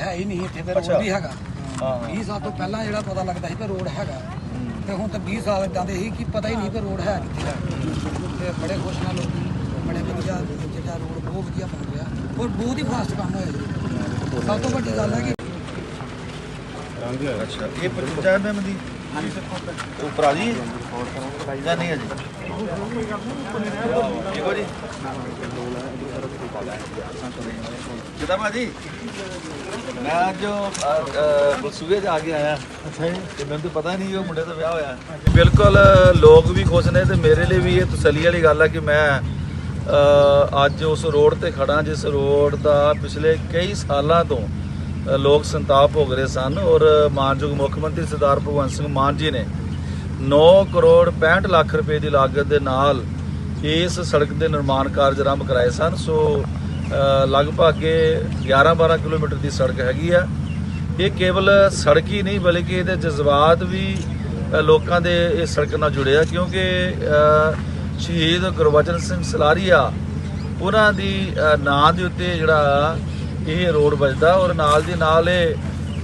ਹੈ ਹੀ ਨਹੀਂ ਇੱਥੇ ਤੇ ਰੋਡ। ਵੀ ਹੈਗਾ। ਹਾਂ। 20 ਸਾਲ ਤੋਂ ਪਹਿਲਾਂ ਜਿਹੜਾ ਪਤਾ ਲੱਗਦਾ ਸੀ ਕਿ ਰੋਡ ਹੈਗਾ। ਤੇ ਹੁਣ ਤਾਂ 20 ਸਾਲ ਇਦਾਂ ਦੇ ਸੀ ਕਿ ਪਤਾ ਹੀ ਨਹੀਂ ਕਿ ਰੋਡ ਹੈ ਕਿੱਥੇ ਹੈ ਤੇ ਬੜੇ ਖੁਸ਼ ਨਾਲ ਲੋਕੀ ਬੜੇ ਵਧੀਆ ਜਿਹੜਾ ਰੋਡ ਬਹੁਤ ਵਧੀਆ ਬਣ ਗਿਆ। ਔਰ ਬਹੁਤ ਹੀ ਫਾਸਟ ਕੰਮ ਹੋਇਆ ਜੀ। ਸਭ ਤੋਂ ਵੱਡੀ ਗੱਲ ਹੈ ਕਿ ਅੱਛਾ ਇਹ 55 ਐਮਐਮ ਦੀ ਉਹ ਪਰਾਲੀ ਜਾਂ ਨਹੀਂ ਹੈ ਜੀ? ਦੇਖੋ ਜੀ ਕਿਦਾਂ ਭਾਜੀ? ਮੈਂ ਅੱਜ ਬਸੂਏ ਜਾ ਕੇ ਆਇਆ। ਤੇ ਮੈਨੂੰ ਤਾਂ ਪਤਾ ਨਹੀਂ ਉਹ ਮੁੰਡੇ ਦਾ ਵਿਆਹ ਹੋਇਆ। ਬਿਲਕੁਲ ਲੋਕ ਵੀ ਖੁਸ਼ ਨੇ ਤੇ ਮੇਰੇ ਲਈ ਵੀ ਇਹ ਤਸੱਲੀ ਵਾਲੀ ਗੱਲ ਹੈ ਕਿ ਮੈਂ ਅੱਜ ਉਸ ਰੋਡ ਤੇ ਖੜਾ ਜਿਸ ਰੋਡ ਦਾ ਪਿਛਲੇ ਕਈ ਸਾਲਾਂ ਤੋਂ ਲੋਕ ਸੰਤਾਪ ਭੋਗ ਰਹੇ ਸਨ ਔਰ ਮਾਨਯੋਗ ਮੁੱਖ ਮੰਤਰੀ ਸਰਦਾਰ ਭਗਵੰਤ ਸਿੰਘ ਮਾਨ ਜੀ ਨੇ 9 ਕਰੋੜ 65 ਲੱਖ ਰੁਪਏ ਦੀ ਲਾਗਤ ਦੇ ਨਾਲ ਇਸ ਸੜਕ ਦੇ ਨਿਰਮਾਣ ਕਾਰਜ ਆਰੰਭ ਕਰਾਏ ਸਨ। ਸੋ ਲਗਭਗ ਇਹ 11-12 ਕਿਲੋਮੀਟਰ ਦੀ ਸੜਕ ਹੈਗੀ ਆ। ਇਹ ਕੇਵਲ ਸੜਕ ਹੀ ਨਹੀਂ, ਬਲਕਿ ਇਹਦੇ ਜਜ਼ਬਾਤ ਵੀ ਲੋਕਾਂ ਦੇ ਇਸ ਸੜਕ ਨਾਲ ਜੁੜੇ ਆ, ਕਿਉਂਕਿ ਸ਼ਹੀਦ ਗੁਰਬਚਨ ਸਿੰਘ ਸਲਾਰੀਆ, ਉਹਨਾਂ ਦੀ ਨਾਂ ਦੇ ਉੱਤੇ ਜਿਹੜਾ ਇਹ ਰੋਡ ਵੱਜਦਾ ਔਰ ਨਾਲ ਦੀ ਨਾਲ ਇਹ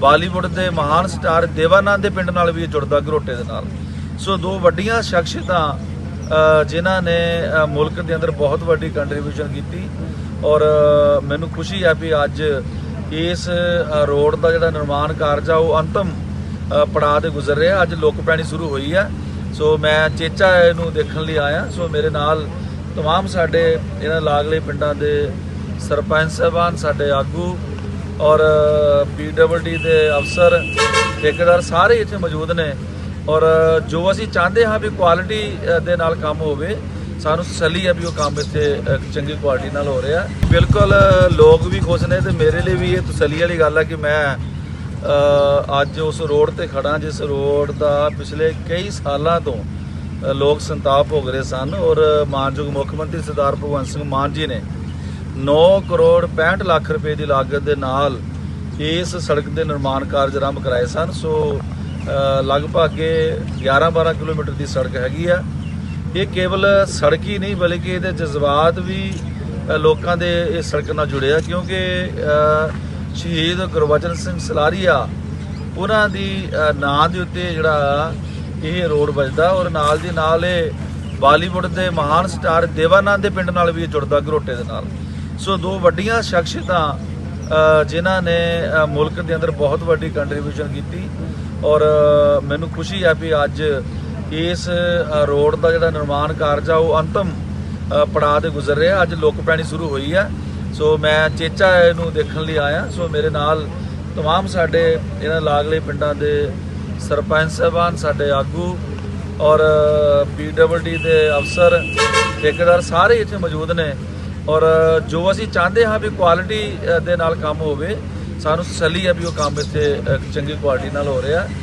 ਬਾਲੀਵੁੱਡ ਦੇ ਮਹਾਨ ਸਟਾਰ ਦੇਵਾਨੰਦ ਦੇ ਪਿੰਡ ਨਾਲ ਵੀ ਇਹ ਜੁੜਦਾ ਘਰੋਟੇ ਦੇ ਨਾਲ। ਸੋ ਦੋ ਵੱਡੀਆਂ ਸ਼ਖਸੀਅਤਾਂ ਅ, ਜਿਨ੍ਹਾਂ ਨੇ ਅ, ਮੁਲਕ ਦੇ ਅੰਦਰ ਬਹੁਤ ਵੱਡੀ ਕੰਟਰੀਬਿਊਸ਼ਨ ਕੀਤੀ ਔਰ ਅ, ਮੈਨੂੰ ਖੁਸ਼ੀ ਹੈ ਵੀ ਅੱਜ ਇਸ ਅ, ਰੋਡ ਦਾ ਜਿਹੜਾ ਨਿਰਮਾਣ ਕਾਰਜ ਆ ਉਹ ਅੰਤਮ ਅ, ਪੜਾਅ ਤੇ ਗੁਜ਼ਰ ਰਿਹਾ ਅੱਜ ਲੋਕ ਪੈਣੀ ਸ਼ੁਰੂ ਹੋਈ ਹੈ ਸੋ ਮੈਂ ਚੇਚਾ ਇਹਨੂੰ ਦੇਖਣ ਲਈ ਆਇਆ ਸੋ ਮੇਰੇ ਨਾਲ तमाम ਸਾਡੇ ਇਹਨਾਂ ਲਾਗਲੇ ਪਿੰਡਾਂ ਦੇ ਸਰਪੰਚ ਸਾਹਿਬਾਨ ਸਾਡੇ ਆਗੂ ਔਰ ਪੀਡਬਲਡੀ ਦੇ ਅਫਸਰ ਠੇਕੇਦਾਰ ਸਾਰੇ ਇੱਥੇ ਮੌਜੂਦ ਨੇ ਔਰ ਜੋ ਅਸੀਂ ਚਾਹੁੰਦੇ ਹਾਂ ਵੀ ਕੁਆਲਿਟੀ ਦੇ ਨਾਲ ਕੰਮ ਹੋਵੇ, ਸਾਨੂੰ ਤਸੱਲੀ ਹੈ ਵੀ ਉਹ ਕੰਮ ਇੱਥੇ ਚੰਗੀ ਕੁਆਲਿਟੀ ਨਾਲ ਹੋ ਰਿਹਾ। ਬਿਲਕੁਲ ਲੋਕ ਵੀ ਖੁਸ਼ ਨੇ ਤੇ ਮੇਰੇ ਲਈ ਵੀ ਇਹ ਤਸੱਲੀ ਵਾਲੀ ਗੱਲ ਹੈ ਕਿ ਮੈਂ ਅੱਜ ਉਸ ਰੋਡ ਤੇ ਖੜਾ ਜਿਸ ਰੋਡ ਦਾ ਪਿਛਲੇ ਕਈ ਸਾਲਾਂ ਤੋਂ ਲੋਕ ਸੰਤਾਪ ਹੋ ਰਹੇ ਸਨ ਔਰ ਮਾਨਯੋਗ ਮੁੱਖ ਮੰਤਰੀ ਸਰਦਾਰ ਭਗਵੰਤ ਸਿੰਘ ਮਾਨ ਜੀ ਨੇ 9 ਕਰੋੜ 65 ਲੱਖ ਰੁਪਏ ਦੀ ਲਾਗਤ ਦੇ ਨਾਲ ਇਸ ਸੜਕ ਦੇ ਨਿਰਮਾਣ ਕਾਰਜ ਆਰੰਭ ਕਰਾਏ ਸਨ। ਸੋ ਲਗਭਗ ਇਹ 11-12 ਕਿਲੋਮੀਟਰ ਦੀ ਸੜਕ ਹੈਗੀ ਆ। ਇਹ ਕੇਵਲ ਸੜਕ ਹੀ ਨਹੀਂ, ਬਲਕਿ ਇਹਦੇ ਜਜ਼ਬਾਤ ਵੀ ਲੋਕਾਂ ਦੇ ਇਸ ਸੜਕ ਨਾਲ ਜੁੜੇ ਆ, ਕਿਉਂਕਿ ਸ਼ਹੀਦ ਗੁਰਬਚਨ ਸਿੰਘ ਸਲਾਰੀਆ, ਉਹਨਾਂ ਦੀ ਨਾਂ ਦੇ ਉੱਤੇ ਜਿਹੜਾ ਇਹ ਰੋਡ ਵੱਜਦਾ, ਔਰ ਨਾਲ ਦੀ ਨਾਲ ਇਹ ਬਾਲੀਵੁੱਡ ਦੇ ਮਹਾਨ ਸਟਾਰ ਦੇਵਾਨੰਦ ਦੇ ਪਿੰਡ ਨਾਲ ਵੀ ਇਹ ਜੁੜਦਾ ਘਰੋਟੇ ਦੇ ਨਾਲ। ਸੋ ਦੋ ਵੱਡੀਆਂ ਸ਼ਖਸੀਅਤਾਂ ਜਿਨ੍ਹਾਂ ਨੇ ਅ, ਮੁਲਕ ਦੇ ਅੰਦਰ ਬਹੁਤ ਵੱਡੀ ਕੰਟਰੀਬਿਊਸ਼ਨ ਕੀਤੀ ਔਰ ਅ, ਮੈਨੂੰ ਖੁਸ਼ੀ ਹੈ ਵੀ ਅੱਜ ਇਸ ਅ, ਰੋਡ ਦਾ ਜਿਹੜਾ ਨਿਰਮਾਣ ਕਾਰਜ ਆ ਉਹ ਅੰਤਮ ਅ, ਪੜਾਅ ਤੇ ਗੁਜ਼ਰ ਰਿਹਾ ਅੱਜ ਲੋਕ ਪੈਣੀ ਸ਼ੁਰੂ ਹੋਈ ਹੈ ਸੋ ਮੈਂ ਚੇਚਾ ਇਹਨੂੰ ਦੇਖਣ ਲਈ ਆਇਆ ਸੋ ਮੇਰੇ ਨਾਲ तमाम ਸਾਡੇ ਇਹਨਾਂ ਲਾਗਲੇ ਪਿੰਡਾਂ ਦੇ ਸਰਪੰਚ ਸਾਹਿਬਾਨ ਸਾਡੇ ਆਗੂ ਔਰ ਪੀਡਬਲਡੀ ਦੇ ਅਫਸਰ ਠੇਕੇਦਾਰ ਸਾਰੇ ਇੱਥੇ ਮੌਜੂਦ ਨੇ ਔਰ ਜੋ ਅਸੀਂ ਚਾਹੁੰਦੇ ਹਾਂ ਵੀ ਕੁਆਲਿਟੀ ਦੇ ਨਾਲ ਕੰਮ ਹੋਵੇ, ਸਾਨੂੰ ਤਸੱਲੀ ਹੈ ਵੀ ਉਹ ਕੰਮ ਇੱਥੇ ਚੰਗੀ ਕੁਆਲਿਟੀ ਨਾਲ ਹੋ ਰਿਹਾ।